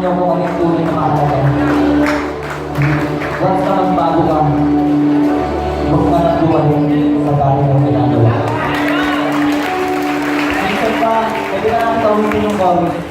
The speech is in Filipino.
niyo kung ano ang tunay na mahalaga. Basta magbago ka, huwag ka nang dumahin sa bagay ng ginagawa. Minsan pa, pwede na ang tahusin yung gawin.